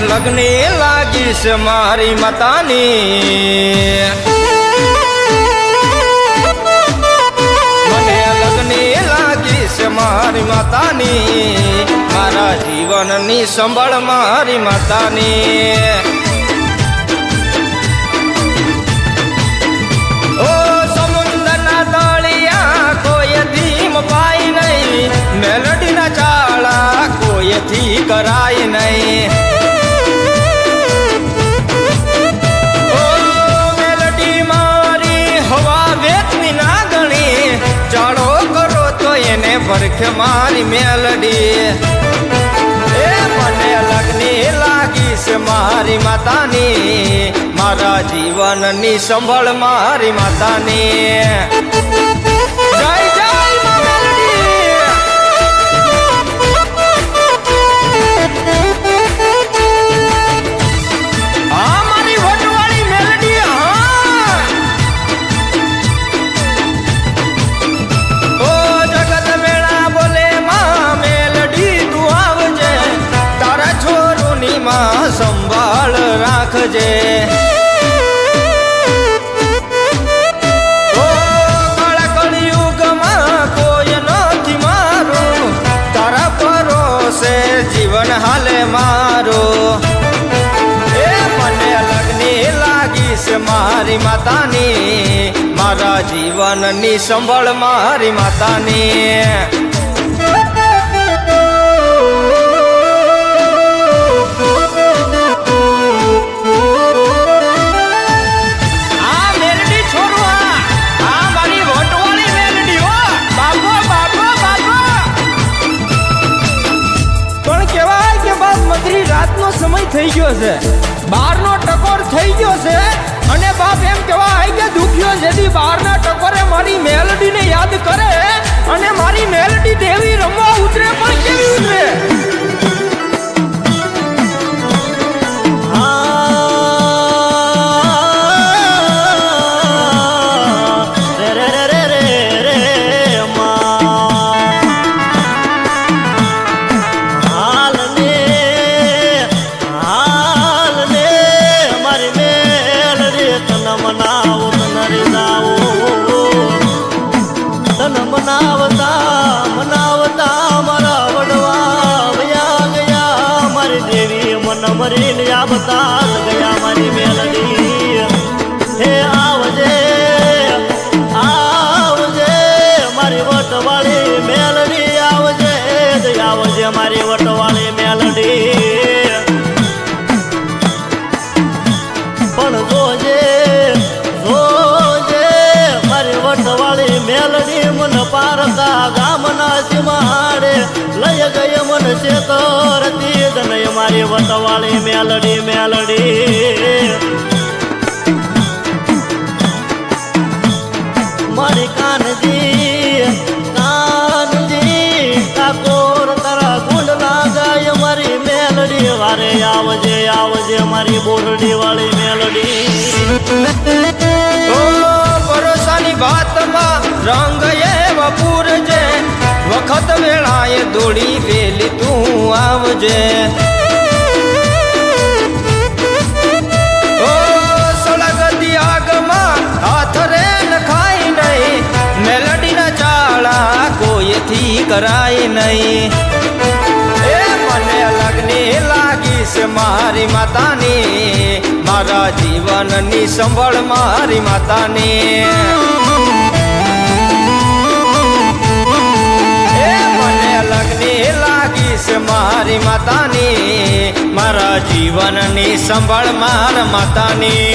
લગ્ને લાગીશ મારી માતાની. મને લગ્ને લાગીશ મારી માતાની. મારા જીવનની સંભાળ મારી માતાની. ભરખે મારી મેલડી. એ મને લગ્ની છે મારી માતાની. મારા જીવનની સંભળ મારી માતાની. રાખજે જીવન હાલે મારું. એ મને લગ્ની લાગીશ મારી માતાની. મારા જીવનની સંભળ મારી માતાની. થઈ ગયો છે. બહારનો ટકોર થઈ ગયો છે અને બાપ એમ કહેવાય કે દુખ્યો જેથી બહારના ટકોરે મારી મેલડીને યાદ કરે અને મારી મેલડી દેવી મરીને ગયા મારી મેલડી હે આવજે આવજે, મારી વટવાળી મેલડી આવજે આવજે મારી વટવાળી મેલડી. પણ જોજે જોજે, મારી વટવાળી મેલડી મન પારતા ગામના સિમાડે લઈ ગઈ મન શેતરતી મારી વટવાળી મેલડી મેલડી. મારી કાનજી કાનજી, ઠાકોર તારા ગુંડ જાય મારી મેલડી વારે આવજે આવજે, મારી બોરડી વાળી મેલડી. ઓ ભરોસાની વાતમાં રંગ એવા પૂરજે વખત વેળાએ દોડી વેલી તું આવજે. એ મને લગ્ને લાગીશ મારી માતાની. મારા જીવનની સંભળ મારી માતાની. મારી માતાની. મારા જીવનની સંભાળ માર માતાની.